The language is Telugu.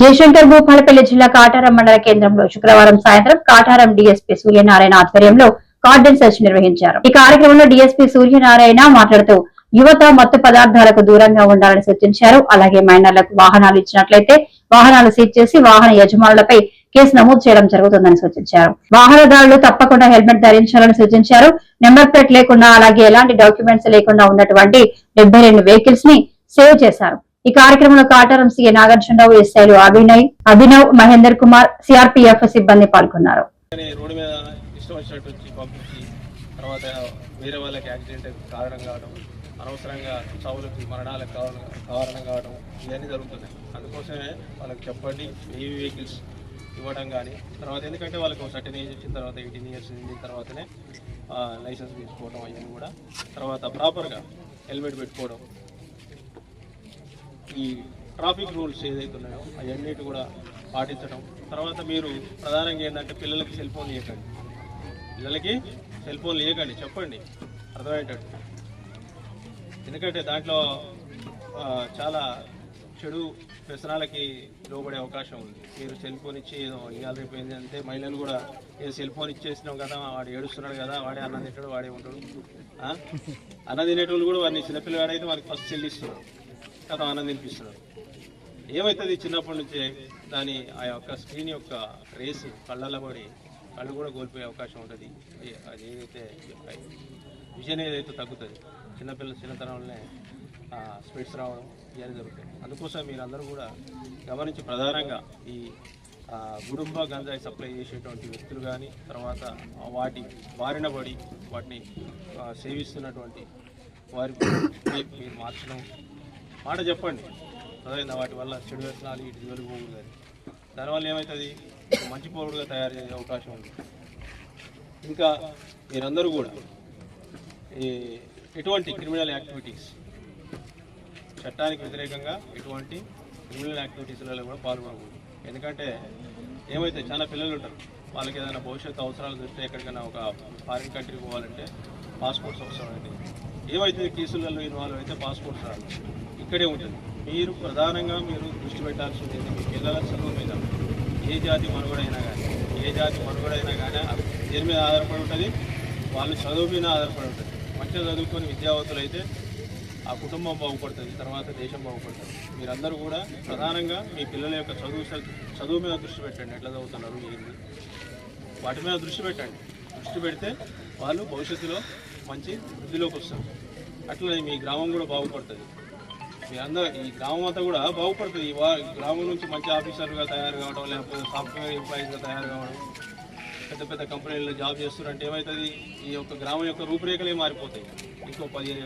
జయశంకర్ భూపాలపల్లి జిల్లా కాటారం మండల కేంద్రంలో శుక్రవారం సాయంత్రం కాటారం డీఎస్పీ సూర్యనారాయణ ఆధ్వర్యంలో కార్డన్ సెర్చ్ నిర్వహించారు. ఈ కార్యక్రమంలో డీఎస్పీ సూర్యనారాయణ మాట్లాడుతూ యువత మత్తు పదార్థాలకు దూరంగా ఉండాలని సూచించారు. అలాగే మైనర్లకు వాహనాలు ఇచ్చినట్లయితే వాహనాలు సీజ్ చేసి వాహన యజమానులపై కేసు నమోదు చేయడం జరుగుతుందని సూచించారు. వాహనదారులు తప్పకుండా హెల్మెట్ ధరించాలని సూచించారు. నెంబర్ ప్లేట్ లేకుండా అలాగే ఎలాంటి డాక్యుమెంట్స్ లేకుండా ఉన్నటువంటి డెబ్బై రెండు వెహికల్స్ని సేవ్ చేశారు. ఈ కార్యక్రమంలో కాటారం సీఏ నాగార్జునరావు ఎస్ఐలు అభినయ్ అభినవ్ మహేందర్ కుమార్ సిఆర్పీఎఫ్ సిబ్బంది పాల్గొన్నారు. రోడ్డు మీద ఇష్టం పంపించి తర్వాత వేరే వాళ్ళకి యాక్సిడెంట్ కారణం కావడం అనవసరంగా చావులకి మరణాలకు కారణం కారణం కావడం ఇవన్నీ జరుగుతున్నాయి. అందుకోసమే వాళ్ళకి చెప్పండి ఏ వెహికల్స్ ఇవ్వడం కానీ తర్వాత ఎందుకంటే వాళ్ళకి సర్టన్ ఏజ్ వచ్చిన తర్వాత ఎయిటీన్ ఇయర్స్ నిండిన తర్వాతనే లైసెన్స్ తీసుకోవడం అవన్నీ కూడా తర్వాత ప్రాపర్గా హెల్మెట్ పెట్టుకోవడం ఈ ట్రాఫిక్ రూల్స్ ఏదైతే ఉన్నాయో అవన్నిటి కూడా పాటించడం. తర్వాత మీరు ప్రధానంగా ఏంటంటే పిల్లలకి సెల్ ఫోన్ ఇవ్వకండి పిల్లలకి సెల్ ఫోన్ ఇవ్వకండి చెప్పండి. అర్థమయ్యేటట్టు ఎందుకంటే దాంట్లో చాలా చెడు వ్యసనాలకి లోబడే అవకాశం ఉంది. మీరు సెల్ ఫోన్ ఇచ్చి ఏదో ఇవాళ రేపు ఏంటంటే మహిళలు కూడా ఏదో సెల్ ఫోన్ ఇచ్చేసినాం కదా వాడు ఏడుస్తున్నాడు కదా వాడే అన్నం తింటాడు వాడే ఉంటాడు. అన్నం తినేటోళ్ళు కూడా వాడిని చిన్నపిల్లవాడైతే వారికి ఫస్ట్ చెల్లిస్తున్నాడు కథ చాలా ఆనందింపిస్తున్నారు. ఏమవుతుంది చిన్నప్పటి నుంచే దాని ఆ యొక్క స్క్రీన్ యొక్క రేసు కళ్ళలో పడి కళ్ళు కూడా కోల్పోయే అవకాశం ఉంటుంది. అది- ఏదైతే విజన్ ఏదైతే తగ్గుతుంది చిన్నపిల్ల చిన్నతనంలోనే స్పెట్స్ రావడం ఇవన్నీ జరుగుతాయి. అందుకోసం మీరు అందరూ కూడా గమనించి ప్రధానంగా ఈ గుడుంబ గంజాయి సప్లై చేసేటువంటి వ్యక్తులు కానీ తర్వాత వాటి బారిన పడి వాటిని సేవిస్తున్నటువంటి వారి మీరు మార్చడం మాట చెప్పండి. అదైందా వాటి వల్ల చెడు వ్యసనాలు ఇటు వెలుగు పోకూడదు దానివల్ల ఏమవుతుంది మంచి పౌరుడుగా తయారు చేసే అవకాశం ఉంది. ఇంకా మీరందరూ కూడా ఈ ఎటువంటి క్రిమినల్ యాక్టివిటీస్ చట్టానికి వ్యతిరేకంగా ఎటువంటి క్రిమినల్ యాక్టివిటీస్లలో కూడా పాల్గొనకూడదు. ఎందుకంటే ఏమైతే చాలా పిల్లలు ఉంటారు వాళ్ళకి ఏదైనా భవిష్యత్తు అవసరాలు దృష్ట్యా ఎక్కడికైనా ఒక ఫారిన్ కంట్రీకి పోవాలంటే పాస్పోర్ట్స్ అవసరం అయితే ఏమైతే కేసులలో ఇన్వాల్వ్ అయితే పాస్పోర్ట్స్ రాదు. ఇక్కడే ఉంటుంది మీరు ప్రధానంగా మీరు దృష్టి పెట్టాల్సింది మీ పిల్లల చదువు మీద. ఏ జాతి మనుగడైనా కానీ ఏ జాతి మనుగడైనా కానీ అది దేని మీద ఆధారపడి ఉంటుంది? వాళ్ళు చదువు మీద ఆధారపడి ఉంటుంది. మంచిగా చదువుకొని విద్యావంతులు అయితే ఆ కుటుంబం బాగుపడుతుంది తర్వాత దేశం బాగుపడుతుంది. మీరందరూ కూడా ప్రధానంగా మీ పిల్లల యొక్క చదువు చదువు మీద దృష్టి పెట్టండి. ఎట్లా చదువుతున్నారు ఏంటి వాటి మీద దృష్టి పెట్టండి. దృష్టి పెడితే వాళ్ళు భవిష్యత్తులో మంచి వృద్ధిలోకి వస్తారు. అట్లనే మీ గ్రామం కూడా బాగుపడుతుంది. మీ అందరూ ఈ గ్రామం అంతా కూడా బాగుపడుతుంది. ఈ వా- గ్రామం నుంచి మంచి ఆఫీసర్గా తయారు కావడం లేకపోతే సాఫ్ట్వేర్ ఎంప్లాయీస్గా తయారు కావడం పెద్ద పెద్ద కంపెనీల్లో జాబ్ చేస్తున్నారంటే ఏమవుతుంది ఈ యొక్క గ్రామం యొక్క రూపురేఖలే మారిపోతాయి. ఇంకో పదిహేను